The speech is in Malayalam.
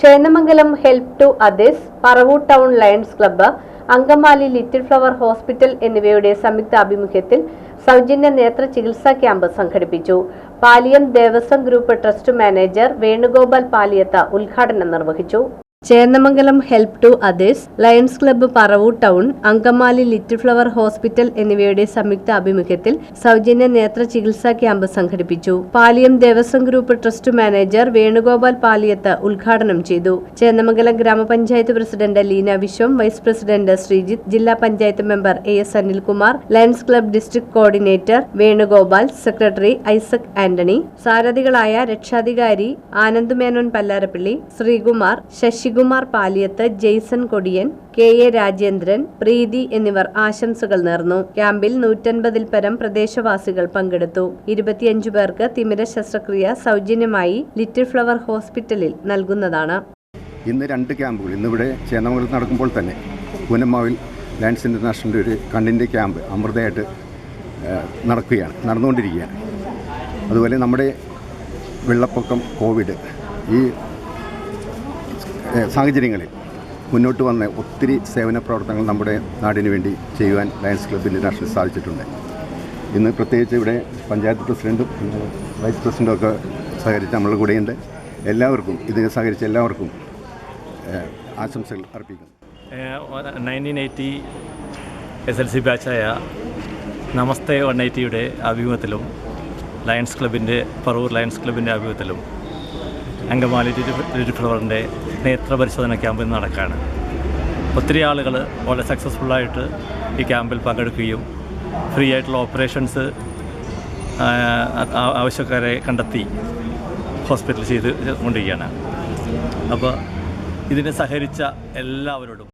Chendamangalam help to others Paravur town Lions club Angamaly little flower hospital എന്നിവയുടെ സംയുക്ത ആഭിമുഖ്യത്തിൽ സൗജന്യ നേത്ര ചികിത്സാ ക്യാമ്പ് സംഘടിപ്പിച്ചു. Paliyam Devaswom group trust manager Venugopal Paliyath ഉദ്ഘാടനം നിർവഹിച്ചു. Chendamangalam help to others Lions club Paravur town Angamaly little flower hospital എന്നിവയുടെ സംയുക്ത ആഭിമുഖ്യത്തിൽ സൗജന്യ നേത്ര ചികിത്സാ ക്യാമ്പ് സംഘടിപ്പിച്ചു. Paliyam Devaswom group trust manager Venugopal Paliyath ഉദ്ഘാടനം ചെയ്തു. ചേന്നമംഗലം ഗ്രാമപഞ്ചായത്ത് president Leena Viswam vice president Sreejith ജില്ലാ panchayat member A S Anilkumar Lions club district coordinator Venugopal secretary Isaac Antony സാരഥികളായ രക്ഷാധികാരി ആനന്ദ് മേനോൻ പല്ലാരപ്പള്ളി ശ്രീകുമാർ ശശികുമാർ പാലിയത്ത് ജെയ്സൺ കൊടിയൻ കെ എ രാജേന്ദ്രൻ പ്രീതി എന്നിവർ ആശംസകൾ നേർന്നു. ക്യാമ്പിൽ നൂറ്റൻപതിൽ പരം പ്രദേശവാസികൾ പങ്കെടുത്തു. ഇരുപത്തിയഞ്ചു പേർക്ക് തിമിര ശസ്ത്രക്രിയ സൗജന്യമായി ലിറ്റിൽ ഫ്ലവർ ഹോസ്പിറ്റലിൽ നൽകുന്നതാണ്. ഇന്ന് രണ്ട് ക്യാമ്പുകൾ. ഇന്നിവിടെ ചേന്നമംഗലത്ത് നടക്കുമ്പോൾ തന്നെ പൂനമ്മാവിൽ ലാൻഡ്സ് ഇന്റർനാഷണലിന്റെ ഒരു കണ്ണിന്റെ ക്യാമ്പ് അമൃതയായിട്ട് നടക്കുകയാണ് നടന്നുകൊണ്ടിരിക്കുകയാണ്. അതുപോലെ നമ്മുടെ വെള്ളപ്പൊക്കം കോവിഡ് ഈ സാഹചര്യങ്ങളിൽ മുന്നോട്ട് വന്ന ഒത്തിരി സേവന പ്രവർത്തനങ്ങൾ നമ്മുടെ നാടിന് വേണ്ടി ചെയ്യുവാൻ ലയൻസ് ക്ലബ്ബ് ഇന്റർനാഷണൽ സാധിച്ചിട്ടുണ്ട്. ഇന്ന് പ്രത്യേകിച്ച് ഇവിടെ പഞ്ചായത്ത് പ്രസിഡന്റും വൈസ് പ്രസിഡന്റും ഒക്കെ സഹകരിച്ച് നമ്മളുടെ കൂടെയുണ്ട്. എല്ലാവർക്കും ഇത് സഹകരിച്ച എല്ലാവർക്കും ആശംസകൾ അർപ്പിക്കുന്നു. Nineteen eighty S L C ബാച്ചായ നമസ്തേ വൺ എയ്റ്റിയുടെ ആഭിമുഖ്യത്തിലും ലയൺസ് ക്ലബിന്റെ പറവൂർ ലയൺസ് ക്ലബിന്റെ ആഭിമുഖ്യത്തിലും അങ്കമാലി രുചിഫ്ലവറിന്റെ ഫ്ലവറിന്റെ നേത്ര പരിശോധന ക്യാമ്പ് നടക്കുകയാണ് ഒത്തിരി ആളുകൾ വളരെ സക്സസ്ഫുള്ളായിട്ട് ഈ ക്യാമ്പിൽ പങ്കെടുക്കുകയും ഫ്രീ ആയിട്ടുള്ള ഓപ്പറേഷൻസ് ആവശ്യക്കാരെ കണ്ടെത്തി ഹോസ്പിറ്റൽ ചെയ്ത് കൊണ്ടിരിക്കുകയാണ്. അപ്പോൾ ഇതിനെ സഹകരിച്ച എല്ലാവരോടും